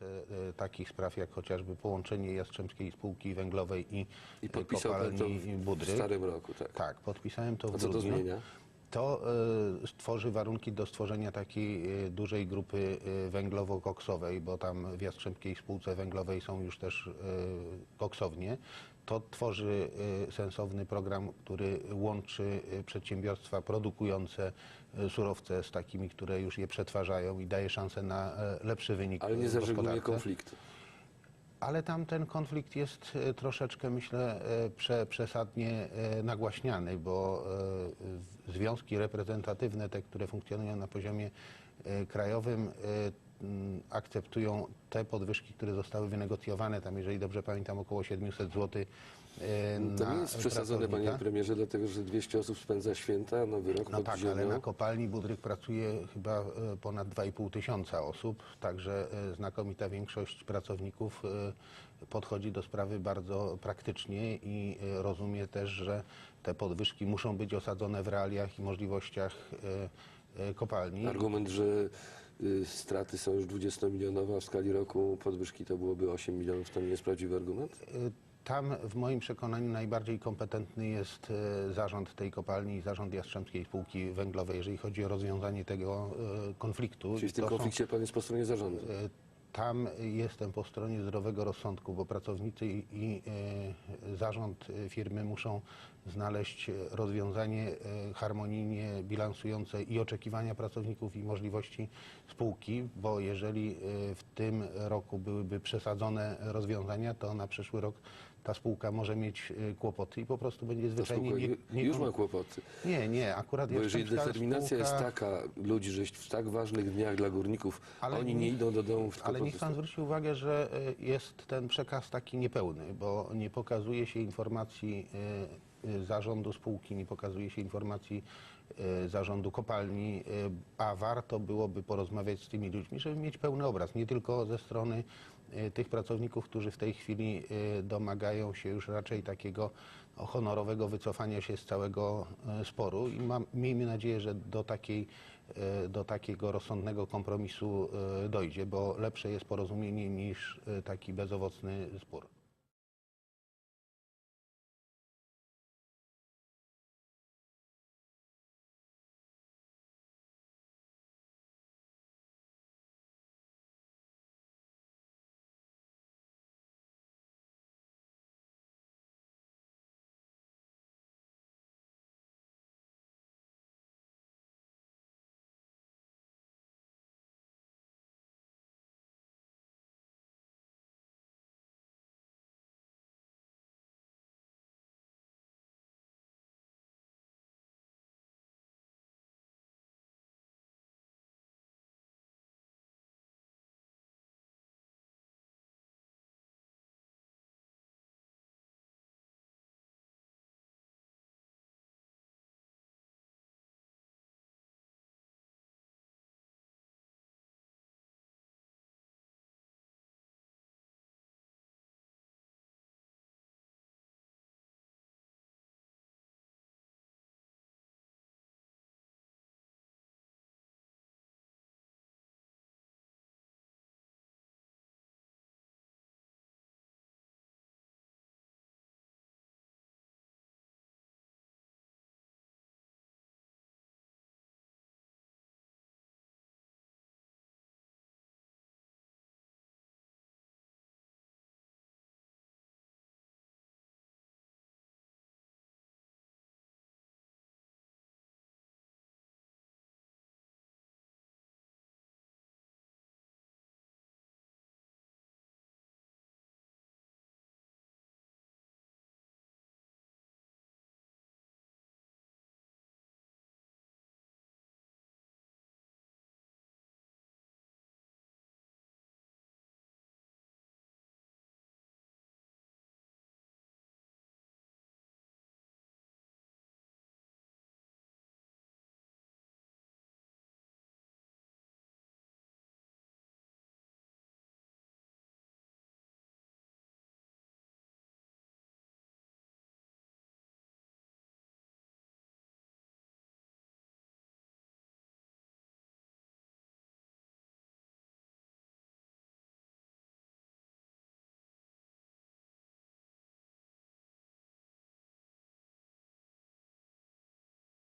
dotyczące e, takich spraw jak chociażby połączenie Jastrzębskiej Spółki Węglowej i, I podpisał pan to kopalni w Budry. starym roku, tak. Tak, podpisałem to w A co to grudniu. zmienia? To e, stworzy warunki do stworzenia takiej e, dużej grupy e, węglowo-koksowej, bo tam w Jastrzębskiej Spółce Węglowej są już też e, koksownie. To tworzy e, sensowny program, który łączy e, przedsiębiorstwa produkujące e, surowce z takimi, które już je przetwarzają i daje szansę na e, lepszy wynik Ale nie zażegnuje konfliktu. Ale tam ten konflikt jest troszeczkę, myślę, prze, przesadnie nagłaśniany, bo związki reprezentatywne, te, które funkcjonują na poziomie krajowym, akceptują te podwyżki, które zostały wynegocjowane, tam jeżeli dobrze pamiętam około 700 zł No To na nie jest przesadzone, panie pracownika. premierze, dlatego że 200 osób spędza święta, a nowy rok No pod tak, ziemią. ale na kopalni Budryk pracuje chyba e, ponad 2,5 tysiąca osób, także e, znakomita większość pracowników e, podchodzi do sprawy bardzo praktycznie i e, rozumie też, że te podwyżki muszą być osadzone w realiach i możliwościach e, e, kopalni. Argument, że straty są już 20-milionowe, a w skali roku podwyżki to byłoby 8 milionów, to nie jest prawdziwy argument? Y, Tam w moim przekonaniu najbardziej kompetentny jest e, zarząd tej kopalni i zarząd Jastrzębskiej Spółki Węglowej, jeżeli chodzi o rozwiązanie tego konfliktu. Czyli w tym to są- konflikcie pan jest po stronie zarządu. Tam jestem po stronie zdrowego rozsądku, bo pracownicy i, i e, zarząd e, firmy muszą znaleźć rozwiązanie e, harmonijnie bilansujące i oczekiwania pracowników i możliwości spółki, bo jeżeli w tym roku byłyby przesadzone rozwiązania, to na przyszły rok ta spółka może mieć kłopoty i po prostu będzie zwyczajnie nie, nie już ma kłopoty. Nie, nie, akurat Bo jeżeli determinacja jest spółka- taka ludzi, że w tak ważnych dniach dla górników Ale oni nie- idą do domu, tylko Ale niech pan zwróci uwagę, że e, jest ten przekaz taki niepełny, bo nie pokazuje się informacji e, zarządu spółki, nie pokazuje się informacji e, zarządu kopalni, e, a warto byłoby porozmawiać z tymi ludźmi, żeby mieć pełny obraz, nie tylko ze strony tych pracowników, którzy w tej chwili domagają się już raczej takiego no, honorowego wycofania się z całego sporu i mam, miejmy nadzieję, że do, takiej, do takiego rozsądnego kompromisu dojdzie, bo lepsze jest porozumienie niż taki bezowocny spór.